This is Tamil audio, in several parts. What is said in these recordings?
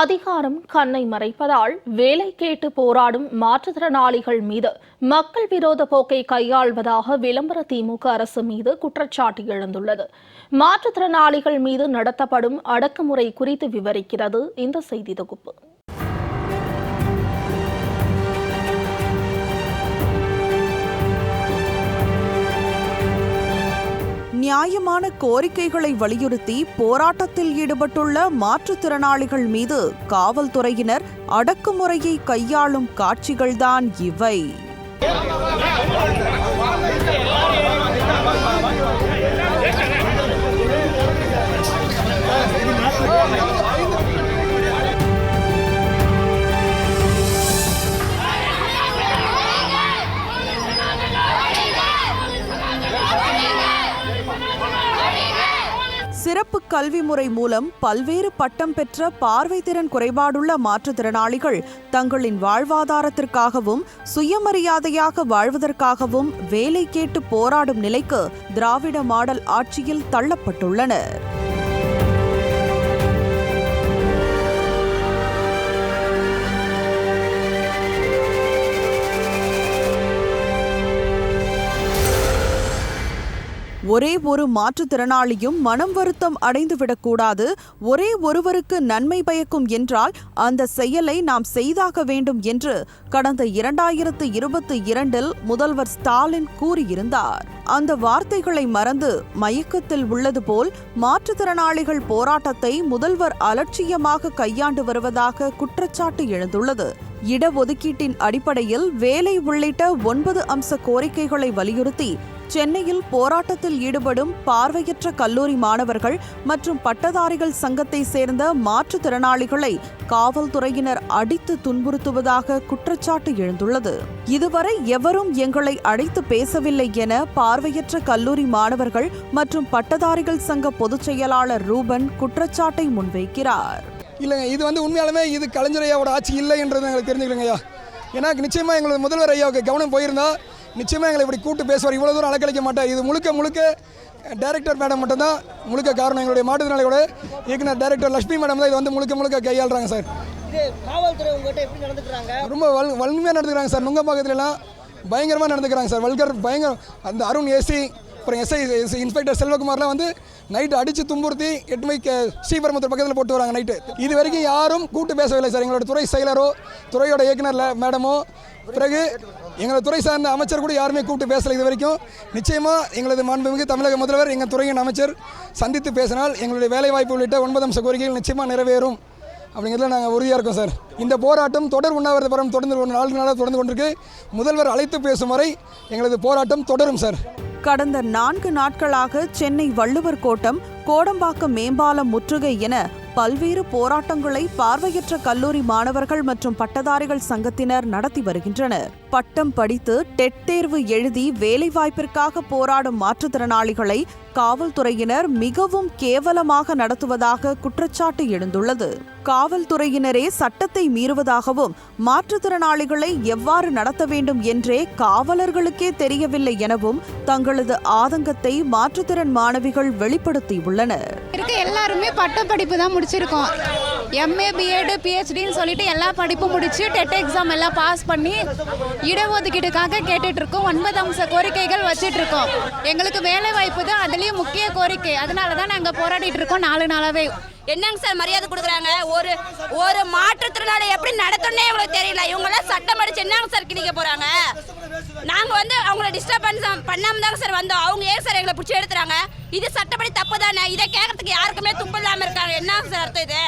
அதிகாரம் கண்ணை மறைப்பதால் வேலை கேட்டு போராடும் மாற்றுத்திறனாளிகள் மீது மக்கள் விரோத போக்கை கையாள்வதாக விளம்பர திமுக அரசு மீது குற்றச்சாட்டு எழுந்துள்ளது. மாற்றுத்திறனாளிகள் மீது நடத்தப்படும் அடக்குமுறை குறித்து விவரிக்கிறது இந்த செய்தி தொகுப்பு. நியாயமான கோரிக்கைகளை வலியுறுத்தி போராட்டத்தில் ஈடுபட்டுள்ள மாற்றுத்திறனாளிகள் மீது காவல்துறையினர் அடக்குமுறையை கையாளும் காட்சிகள்தான் இவை. சிறப்பு கல்வி முறை மூலம் பல்வேறு பட்டம் பெற்ற பார்வை திறன் குறைபாடுள்ள மாற்றுத்திறனாளிகள் தங்களின் வாழ்வாதாரத்திற்காகவும் சுயமரியாதையாக வாழ்வதற்காகவும் வேலை கேட்டு போராடும் நிலைக்கு திராவிட மாடல் ஆட்சியில் தள்ளப்பட்டுள்ளனர். ஒரே ஒரு மாற்றுத்திறனாளியும் மனம் வருத்தம் அடைந்துவிடக்கூடாது. ஒரே ஒருவருக்கு நன்மை பயக்கும் என்றால் அந்த செயலை நாம் செய்தாக வேண்டும் என்று கடந்த இரண்டாயிரத்து இருபத்தி இரண்டில் முதல்வர் ஸ்டாலின் கூறியிருந்தார். அந்த வார்த்தைகளை மறந்து மயக்கத்தில் உள்ளது போல் மாற்றுத்திறனாளிகள் போராட்டத்தை முதல்வர் அலட்சியமாக கையாண்டு வருவதாக குற்றச்சாட்டு எழுந்துள்ளது. இடஒதுக்கீட்டின் அடிப்படையில் வேலை உள்ளிட்ட ஒன்பது அம்ச கோரிக்கைகளை வலியுறுத்தி சென்னையில் போராட்டத்தில் ஈடுபடும் பார்வையற்ற கல்லூரி மாணவர்கள் மற்றும் பட்டதாரிகள் சங்கத்தை சேர்ந்த மாற்றுத்திறனாளிகளை காவல்துறையினர் அடித்து துன்புறுத்துவதாக குற்றச்சாட்டு எழுந்துள்ளது. இதுவரை எவரும் எங்களை அழைத்து பேசவில்லை என பார்வையற்ற கல்லூரி மாணவர்கள் மற்றும் பட்டதாரிகள் சங்க பொதுச் செயலாளர் ரூபன் குற்றச்சாட்டை முன்வைக்கிறார். இல்லைங்க இது வந்து உண்மையாலுமே இது கலைஞர் ஐயாவோட ஆட்சி இல்லை என்றது எங்களுக்கு தெரிஞ்சுக்கிறோங்க ஐயா ஏன்னா நிச்சயமாக எங்களோட முதல்வர் ஐயாவுக்கு கவனம் போயிருந்தா நிச்சயமாக எங்களை இப்படி கூட்டு பேசுவார். இவ்வளோ தூரம் அலக்கழிக்க மாட்டார். இது முழுக்க முழுக்க டைரக்டர் மேடம் மட்டும்தான். முழுக்க காரணம் எங்களுடைய மாற்றுத்திறனாளியோட இயக்குனர் டைரக்டர் லட்சுமி மேடம் தான். இது வந்து முழுக்க முழுக்க கையாளுறாங்க சார். ரொம்ப வல் வலிமையாக நடந்துக்கிறாங்க சார். நுங்கம்பாக்கத்துலலாம் பயங்கரமாக நடந்துக்கிறாங்க சார். வல்கர் பயங்கர அந்த அருண் ஏசி அப்புறம் எஸ்ஐ இன்ஸ்பெக்டர் செல்வகுமார்லாம் வந்து நைட்டு அடித்து துன்புறுத்தி எட்டு மணிக்கு ஸ்ரீபெரும்புத்தூர் பக்கத்தில் போட்டு வராங்க நைட்டு இது வரைக்கும் யாரும் கூட்டு பேசவில்லை சார். எங்களோட துறை செயலரோ துறையோட இயக்குனர்ல மேடமோ பிறகு எங்களை துறை சார்ந்த அமைச்சர் கூட யாருமே கூப்பிட்டு பேசலை இது வரைக்கும். நிச்சயமாக எங்களது மாண்புமிகு தமிழக முதல்வர் எங்கள் துறையின் அமைச்சர் சந்தித்து பேசினால் எங்களுடைய வேலைவாய்ப்பு உள்ளிட்ட ஒன்பது அம்ச கோரிக்கைகள் நிச்சயமாக நிறைவேறும் அப்படிங்கிறதுல நாங்கள் உறுதியாக இருக்கோம் சார். இந்த போராட்டம் தொடர் உண்ணாவிரத போராட்டம் தொடர்ந்து ஒரு நாலு நாளாக தொடர்ந்து கொண்டிருக்கு. முதல்வர் அழைத்து பேசும் வரை எங்களது போராட்டம் தொடரும் சார். கடந்த நான்கு நாட்களாக சென்னை வள்ளுவர் கோட்டம் கோடம்பாக்கம் மேம்பாலம் முற்றுகை என பல்வேறு போராட்டங்களை பார்வையற்ற கல்லூரி மாணவர்கள் மற்றும் பட்டதாரிகள் சங்கத்தினர் நடத்தி வருகின்றனர். பட்டம் படித்து டெட் தேர்வு எழுதி வேலைவாய்ப்பிற்காக போராடும் மாற்றுத்திறனாளிகளை காவல்துறையினர் மிகவும் கேவலமாக நடத்துவதாக குற்றச்சாட்டு எழுந்துள்ளது. காவல்துறையினரே சட்டத்தை மீறுவதாகவும் மாற்றுத்திறனாளிகளை எவ்வாறு நடத்த வேண்டும் என்றே காவலர்களுக்கே தெரியவில்லை எனவும் தங்களது ஆதங்கத்தை மாற்றுத்திறன் மாணவிகள் வெளிப்படுத்தியுள்ளனர். இருக்க எல்லாருமே பட்ட படிப்பு தான் முடிச்சிருக்கோம். எம்ஏ பிஎட் பிஹெச்டின்னு சொல்லிட்டு எல்லா படிப்பும் முடிச்சு டெட் எக்ஸாம் எல்லாம் பாஸ் பண்ணி இடஒதுக்கீடுக்காக கேட்டுட்டு இருக்கோம் ஒன்பது அம்ச கோரிக்கைகள் வச்சிட்டு இருக்கோம் எங்களுக்கு வேலை வாய்ப்பு தான் அதுலேயும் முக்கிய கோரிக்கை. அதனால தான் நாங்கள் போராடிட்டு இருக்கோம் நாலு நாளாவே. என்னங்க சார் மரியாதை கொடுக்குறாங்க? ஒரு ஒரு மாற்றுத்திறனாளி எப்படி நடத்தணும்னே இவங்களுக்கு தெரியல. இவங்களாம் சட்டம் அடிச்சு என்னங்க சார் கிணிக்க போறாங்க? நாங்க வந்து அவங்கள டிஸ்டர்ப் பண்ண பண்ணாம தாங்க சார் வந்தோம். அவங்க ஏன் சார் எங்களை பிடிச்சி எடுத்துறாங்க? இது சட்டப்படி தப்பு தானே? இதை கேட்கறதுக்கு யாருக்குமே துப்பு இல்லாம இருக்காங்க. என்ன சார் அர்த்தம் இது?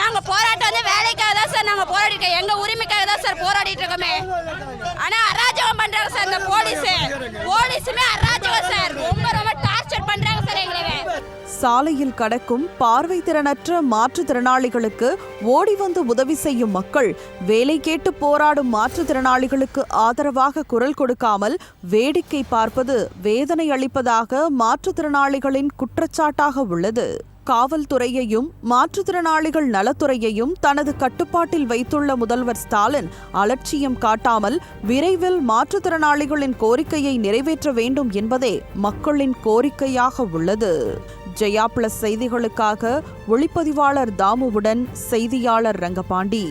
நாங்க போராட்டம் வந்து வேலைக்காக தான் சார் நாங்க போராடி இருக்கோம். எங்க உரிமைக்காக தான் சார் போராடிட்டு இருக்கோமே. ஆனா அராஜகம் பண்றாங்க சார் இந்த போலீஸ். போலீஸுமே அராஜகம் சாலையில் கடக்கும் பார்வை திறனற்ற மாற்றுத்திறனாளிகளுக்கு ஓடி வந்து உதவி செய்யும் மக்கள் வேலை கேட்டு போராடும் மாற்றுத்திறனாளிகளுக்கு ஆதரவாக குரல் கொடுக்காமல் வேடிக்கை பார்ப்பது வேதனை அளிப்பதாக மாற்றுத்திறனாளிகளின் குற்றச்சாட்டாக உள்ளது. காவல்துறையையும் மாற்றுத்திறனாளிகள் நலத்துறையையும் தனது கட்டுப்பாட்டில் வைத்துள்ள முதல்வர் ஸ்டாலின் அலட்சியம் காட்டாமல் விரைவில் மாற்றுத்திறனாளிகளின் கோரிக்கையை நிறைவேற்ற வேண்டும் என்பதே மக்களின் கோரிக்கையாக உள்ளது. ஜெயா பிளஸ் செய்திகளுக்காக ஒளிப்பதிவாளர் தாமுவுடன் செய்தியாளர் ரங்கபாண்டி.